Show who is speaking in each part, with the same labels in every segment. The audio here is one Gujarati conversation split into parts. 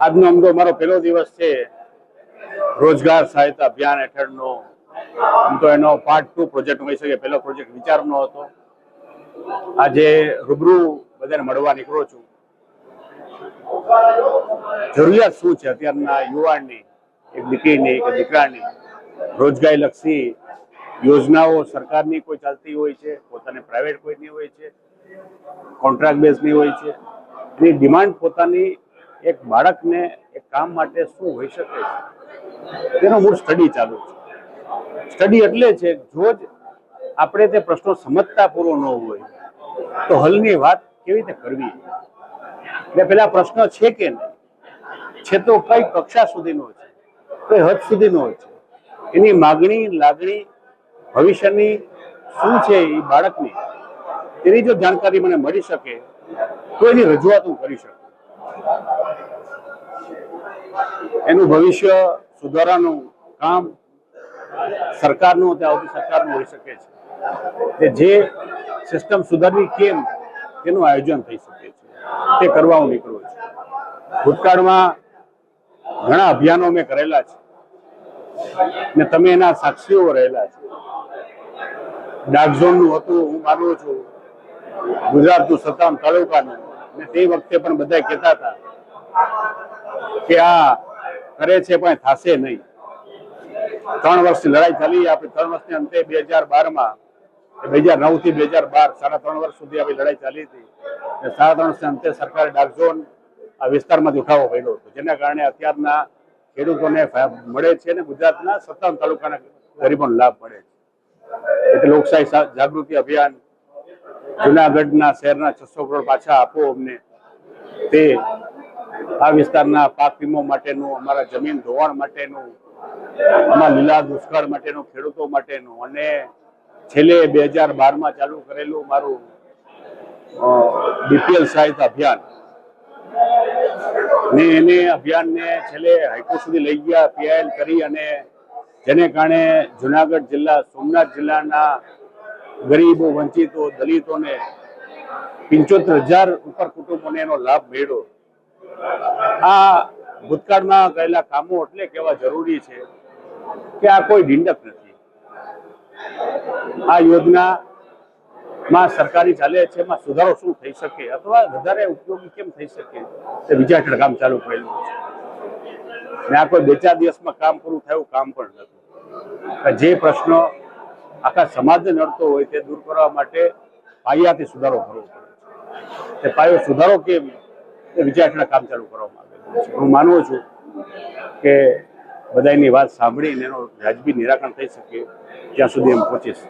Speaker 1: આજનો અમદો અમારો મારો પહેલો દિવસ છે રોજગાર સહાયતા અભિયાન હેઠળનો. આમ તો એનો પાર્ટ ટુ પ્રોજેક્ટ હોઈ શકે પહેલો પ્રોજેક્ટ વિચારનો હતો. આજે રૂબરૂ બધાને મળવા નીકળો છું. જરૂરિયાત શું છે અત્યારના યુવાનની? એક દીકરીની, એક દીકરાની. રોજગારી લક્ષી યોજનાઓ સરકારની કોઈ ચાલતી હોય છે, પોતાને પ્રાઇવેટ કોઈની હોય છે કોન્ટ્રાક્ટ બેઝની હોય છે. એની ડિમાન્ડ પોતાની એક બાળકને એક કામ માટે શું હોઈ શકે છે, તેનો મૂળ સ્ટડી ચાલુ છે. સ્ટડી એટલે છે, જો જ આપણે તે પ્રશ્નો સમજતા પૂરો ન હોય, તો હલની વાત કેવી રીતે કરવી? એટલે પેલા પ્રશ્ન છે કે નહીં? છે તો કઈ કક્ષા સુધીનો છે, કઈ હદ સુધીનો છે? એની માગણી, લાગણી, ભવિષ્યની શું છે એ બાળકની? તેની જો જાણકારી મને મળી શકે તો એની રજૂઆત હું કરી શકું? એનું ભવિષ્ય સુધારાનું કામ સરકારનું તે આવતી સરકારનું હોઈ શકે છે. કે જે સિસ્ટમ સુધારવી કેમ તેનું આયોજન થઈ શકે છે. તે કરવા હું નીકળું છું. ભૂતકાળમાં ઘણા અભિયાનો મેં કરેલા છે. ને તમે એના સાક્ષીઓ રહેલા છે. ડાર્ક ઝોનનું હતું, હું માનું છું. ગુજરાતનું સત્તાવન તાલુકાનું. ને તે વખતે પણ બધા કહેતા હતા કે આ કરે છે પણ થશે નહીં. ત્રણ વર્ષની લડાઈ ચાલી, આપણે ત્રણ વર્ષની અંતે બે હજાર બારમાં બે હજાર નવથી બે હજાર બાર સાડા ત્રણ વર્ષ સુધી આપણી લડાઈ ચાલી હતી. સાડા ત્રણ વર્ષની અંતે સરકારે ડાર્ક ઝોન આ વિસ્તારમાંથી ઉઠાવવો પડ્યો હતો. જેના કારણે અત્યારના ખેડૂતોને મળે છે અને ગુજરાતના સત્તાવન તાલુકાના ગરીબોને લાભ મળે છે. એટલે લોકશાહી જાગૃતિ અભિયાન જુનાગઢના શહેરના છસો કરોડ પાછા આપો અમને. તે આ વિસ્તારના પાક વીમો માટેનું, અમારા જમીન ધોવાણ માટેનું, અમારા લીલા દુષ્કાળ માટેનું, ખેડૂતો માટેનું અને છેલ્લે બે હજાર બારમાં ચાલુ કરેલું મારું બીપીએલ સહાયતા અભિયાન. ને એને અભિયાનને છેલ્લે હાઈકોર્ટ સુધી લઈ ગયા, પીઆઈએલ કરી અને જેને કારણે જુનાગઢ જિલ્લા, સોમનાથ જિલ્લાના ગરીબો, વંચિતો, દલિતોને પંચોતેર હજાર ઉપર કુટુંબોને એનો લાભ મળ્યો આ ભૂતકાળમાં ગયેલા કામો એટલે કેવા જરૂરી છે કે આ કોઈ ઢીંડક નથી. આ યોજના માં સરકારી ચાલે છે, એમાં સુધારો શું થઈ શકે અથવા વધારે ઉપયોગી કેમ થઈ શકે તે વિચાર હેઠળ કામ ચાલુ કરેલું છે. ને આ કોઈ બે ચાર દિવસમાં કામ પૂરું થયું કામ પણ નથી. જે પ્રશ્નો આખા સમાજને નડતો હોય તે દૂર કરવા માટે પાયાથી સુધારો કરવો પડે છે. તે પાયો સુધારો કેમ? એ વિચારણા કામ ચાલુ કરવામાં આવેલું હું માનું છું કે બધાની વાત સાંભળીને એનો વ્યાજબી નિરાકરણ થઈ શકે ત્યાં સુધી એમ પહોંચીશ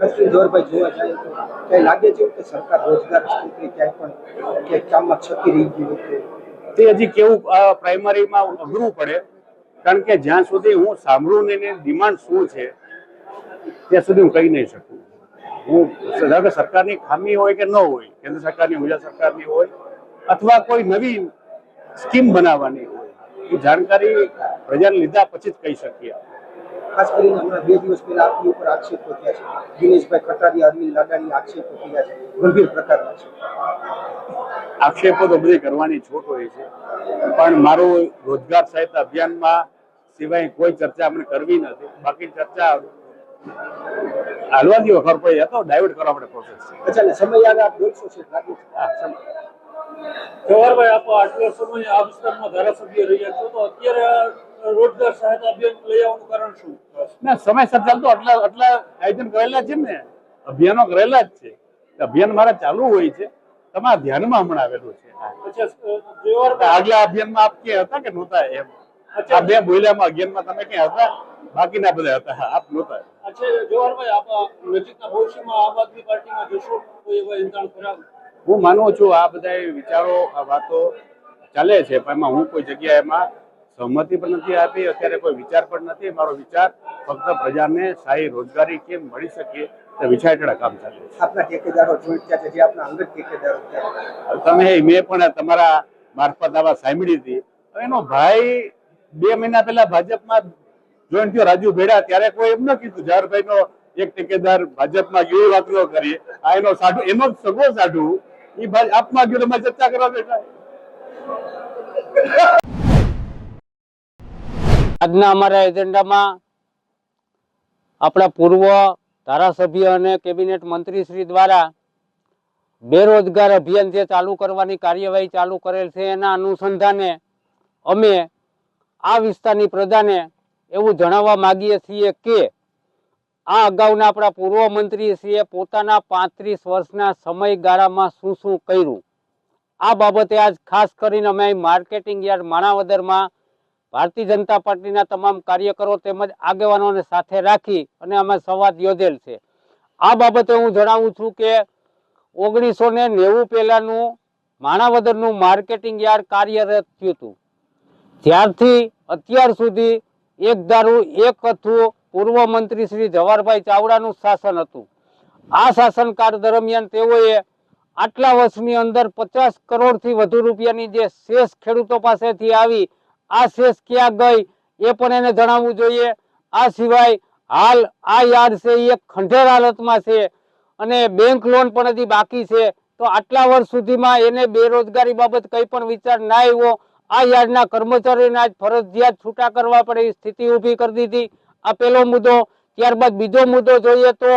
Speaker 2: કચ્છી જોરભાઈ જોવા જાય તો ક્યાંય લાગે છે કે સરકાર રોજગાર ક્યાંય પણ ક્યાંક કામમાં છકી રહી ગઈ તે
Speaker 1: હજી કેવું પ્રાઇમરીમાં અઘરું પડે. કારણ કે જ્યાં સુધી હું સાંભળું ને એની ડિમાન્ડ શું છે ત્યાં સુધી હું કહી નહીં શકું. હું ધારો કે સરકારની ખામી હોય કે ન હોય કેન્દ્ર સરકારની ગુજરાત સરકારની હોય અથવા કોઈ નવી સ્કીમ બનાવવાની હોય એ જાણકારી પ્રજાને લીધા પછી જ કહી શકીએ
Speaker 2: ખાસ કરીને હમણાં બે દિવસ પહેલા આપની ઉપર આક્ષેપો થયા છે. દિનેશભાઈ કટારિયા અરવિંદ લાડાની આક્ષેપો થયા છે. ગંભીર પ્રકારના છે.
Speaker 1: આક્ષેપો તો બધી કરવાની છૂટ હોય છે. પણ મારું રોજગાર સહાયતા અભિયાનમાં સિવાય કોઈ ચર્ચા આપણે કરવી નથી. બાકી ચર્ચા હાલવા દીવો ખબર પડી જતો ડાયવર્ટ કરવા માટે પ્રોસેસ છે.
Speaker 2: અચ્છા એટલે સમય યાદ આપ જોઈશો છે
Speaker 3: જવાહરભાઈ આપ આટલો સમય આ વિસ્તારમાં ધારાસભ્ય રહ્યા છો તો અત્યારે રોજગાર સહાયતા અભિયાન લઈ આવવાનું કારણ શું?
Speaker 1: ના સમયસર ચાલતો આટલા આટલા આયોજન કરેલા છે ને અભિયાનો કરેલા જ છે. અભિયાન મારા ચાલુ હોય છે તમારા ધ્યાનમાં હમણાં આવેલું છે. આગલા અભિયાનમાં આપ ક્યાં હતા કે નહોતા એમ? આ બે બોલ્યામાં અભિયાનમાં તમે ક્યાં હતા? બાકીના બધા હતા. આપ નહોતા.
Speaker 3: અચ્છા જવાહરભાઈ આપ નજીકના ભવિષ્યમાં આમ આદમી પાર્ટીમાં જશો? તો એવા ઇંધણ ખરા
Speaker 1: હું માનું છું આ બધા વિચારો આ વાતો ચાલે છે પણ એમાં હું કોઈ જગ્યાએ એમાં સહમતિ પણ નથી આપી અત્યારે કોઈ વિચાર પણ નથી. મારો વિચાર ફક્ત પ્રજાને સારી રોજગારી કેમ મળી શકે તે વિચાર હેઠળ કામ ચાલે છે.
Speaker 2: આપના ઠેકેદારો જોઈન્ટ થયા છે જે આપના અંગત ઠેકેદારો
Speaker 1: તમે મેં પણ તમારા મારફત આવા સાંભળી હતી. એનો ભાઈ બે મહિના પહેલા ભાજપમાં જોઈન થયો રાજુ ભેડા ત્યારે કોઈ એમ ન કીધું જારભાઈ નો એક ટેકેદાર ભાજપમાં ગયો વાત ન કરી આ એનો સાઢુ એનો સગો સાઢુ એ ભાઈ આપમાં ગયો તમારે ચર્ચા કરવા બેઠા.
Speaker 4: આજના અમારા એજન્ડામાં આપણા પૂર્વ ધારાસભ્ય અને કેબિનેટ મંત્રી શ્રી દ્વારા બેરોજગાર અભિયાન જે ચાલુ કરવાની કાર્યવાહી ચાલુ કરેલ છે, એના અનુસંધાને અમે આ વિસ્તારની પ્રજાને એવું જણાવવા માગીએ છીએ કે આ અગાઉના આપણા પૂર્વ મંત્રીશ્રીએ પોતાના પાંત્રીસ વર્ષના સમયગાળામાં શું શું કર્યું? આ બાબતે આજ ખાસ કરીને અમે માર્કેટિંગ યાર્ડ માણાવદરમાં ભારતીય જનતા પાર્ટીના તમામ કાર્યકરો તેમજ આગેવાનોને સાથે રાખી અને અમે સંવાદ યોજેલ છે. આ બાબતે હું જણાવું છું કે ઓગણીસો ને નેવું પહેલાંનું માણાવદરનું માર્કેટિંગ યાર્ડ કાર્યરત થયું હતું. ત્યારથી અત્યાર સુધી એક ધારું, એક હતું પૂર્વ મંત્રી શ્રી જવાહરભાઈ ચાવડાનું શાસન હતું. આ શાસનકાળ દરમિયાન તેઓએ આટલા વર્ષની અંદર પચાસ કરોડથી વધુ રૂપિયાની જે શેષ ખેડૂતો પાસેથી આવી, આ શેષ ક્યાં ગઈ એ પણ એને જણાવવું જોઈએ. આ સિવાય હાલ આ યાર્ડ છે એ ખંડેર હાલતમાં છે અને બેંક લોન પણ હજી બાકી છે. તો આટલા વર્ષ સુધીમાં એને બેરોજગારી બાબત કંઈ પણ વિચાર ના આવ્યો. આ યાર્ડના કર્મચારીઓને આજ ફરજિયાત છૂટા કરવા પડે એ સ્થિતિ ઊભી કરી દીધી. આ પહેલો મુદ્દો, ત્યારબાદ બીજો મુદ્દો જોઈએ તો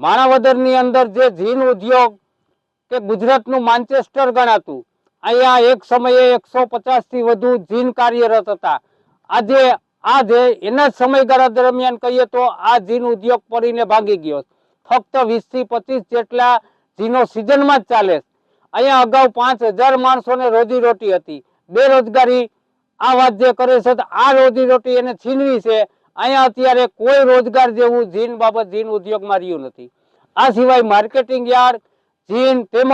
Speaker 4: માણાવદરની અંદર જે જીન ઉદ્યોગ કે ગુજરાતનું માન્ચેસ્ટર ગણાતું, અહીંયા એક સમયે એકસો પચાસથી વધુ જીન કાર્યરત હતા. આજે આ જે એના જ સમયગાળા દરમિયાન કહીએ તો આ જીન ઉદ્યોગ પડીને ભાગી ગયો. ફક્ત વીસથી પચીસ જેટલા જીનો સિઝનમાં જ ચાલે અહીંયા અગાઉ પાંચ હજાર માણસોને રોજી રોટી હતી. બેરોજગારી આ વાત જે કરે છે આ રોજી રોટી એને છીનવી છે. અહીંયા અત્યારે કોઈ રોજગાર જેવું જીન બાબત, જીન ઉદ્યોગમાં રહ્યું નથી. આ સિવાય માર્કેટિંગ યાર્ડ, જીન તેમજ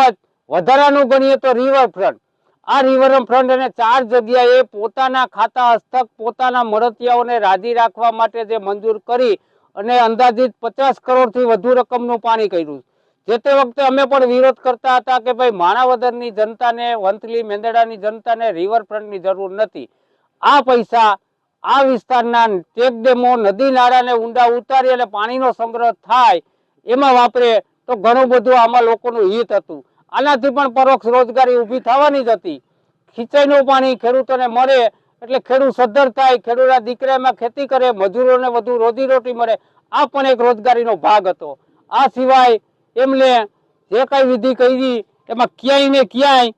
Speaker 4: વધારાનું ગણીએ તો રિવરફ્રન્ટ આ રિવરફ્રન્ટ અને ચાર જગ્યાએ પોતાના ખાતા હસ્તક, પોતાના મળતિયાઓને રાજી રાખવા માટે જે મંજૂર કરી અને અંદાજિત પચાસ કરોડથી વધુ રકમનું પાણી કર્યું. જે તે વખતે અમે પણ વિરોધ કરતા હતા કે ભાઈ માણાવદરની જનતાને, વંથલી મેંદડાની જનતાને રિવરફ્રન્ટની જરૂર નથી. આ પૈસા આ વિસ્તારના ચેક ડેમો નદી નાળાને ઊંડા ઉતારી અને પાણીનો સંગ્રહ થાય એમાં વાપરે તો ઘણું બધું આમાં લોકોનું હિત હતું. આનાથી પણ પરોક્ષ રોજગારી ઊભી થવાની જ હતી. ખીચાઈનું પાણી ખેડૂતોને મળે એટલે ખેડૂત સદ્ધર થાય, ખેડૂતના દીકરામાં ખેતી કરે, મજૂરોને વધુ રોજીરોટી મળે. આ પણ એક રોજગારીનો ભાગ હતો. આ સિવાય એમને જે કઈ વિધિ કરી, એમાં ક્યાંય ને ક્યાંય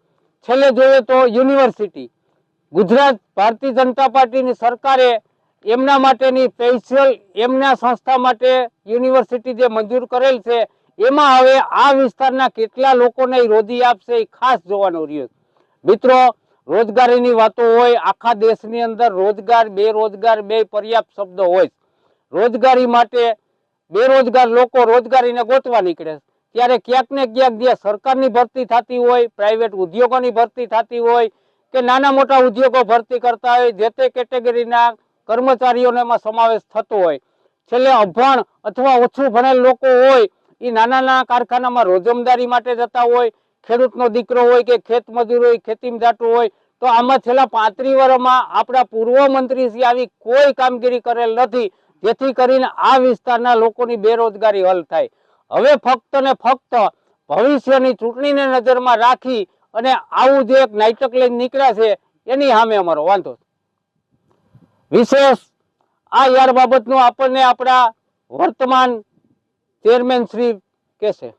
Speaker 4: છેલ્લે જોઈએ તો યુનિવર્સિટી. ગુજરાત ભારતીય જનતા પાર્ટીની સરકારે એમના માટેની સ્પેશિયલ એમના સંસ્થા માટે યુનિવર્સિટી જે મંજૂર કરેલ છે, એમાં હવે આ વિસ્તારના કેટલા લોકોને રોજી આપશે એ ખાસ જોવાનું રહ્યું. મિત્રો, રોજગારીની વાતો હોય, આખા દેશની અંદર રોજગાર, બેરોજગાર બે પર્યાપ્ત શબ્દો હોય. રોજગારી માટે બેરોજગાર લોકો રોજગારીને ગોતવા નીકળે છે. ત્યારે ક્યાંક ને ક્યાંક જે સરકારની ભરતી થતી હોય પ્રાઇવેટ ઉદ્યોગોની ભરતી થતી હોય કે નાના મોટા ઉદ્યોગો ભરતી કરતા હોય, જે તે કેટેગરીના કર્મચારીઓનો એમાં સમાવેશ થતો હોય. છેલ્લે અભણ અથવા ઓછું ભણેલ લોકો હોય એ નાના નાના કારખાનામાં રોજમદારી માટે જતા હોય, ખેડૂતનો દીકરો હોય કે ખેત મજૂર હોય, ખેતીમાં જાતું હોય, તો આમાં છેલ્લા પાંત્રી વર્ષમાં આપણા પૂર્વ મંત્રીશ્રી આવી કોઈ કામગીરી કરેલ નથી, જેથી કરીને આ વિસ્તારના લોકોની બેરોજગારી હલ થાય. હવે ફક્ત ને ફક્ત ભવિષ્યની ચૂંટણીને નજરમાં રાખી અને આવું જે એક નાટક લઈને નીકળ્યા છે, એની સામે અમારો વાંધો વિશેષ આ યાર બાબતનું આપણને આપણા વર્તમાન ચેરમેન શ્રી કહેશે